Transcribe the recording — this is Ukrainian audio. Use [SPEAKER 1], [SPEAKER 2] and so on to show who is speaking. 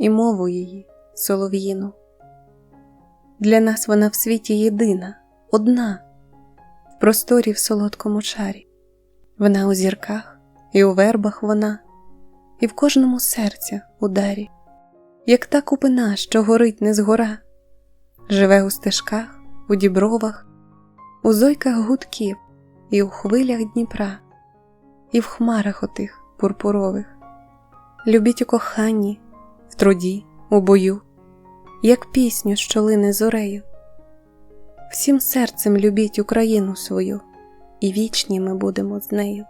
[SPEAKER 1] і мову її солов'їну. Для нас вона в світі єдина, одна, в просторі в солодкому чарі. Вона у зірках, і у вербах вона, і в кожному серця ударі, як та купина, що горить не згора, живе у стежках, у дібровах, у зойках гудків, і у хвилях Дніпра, і в хмарах отих пурпурових. Любіть у коханні, труді, у бою, як пісню, що лине зорею. Всім серцем любіть Україну свою, і вічні ми будемо з нею.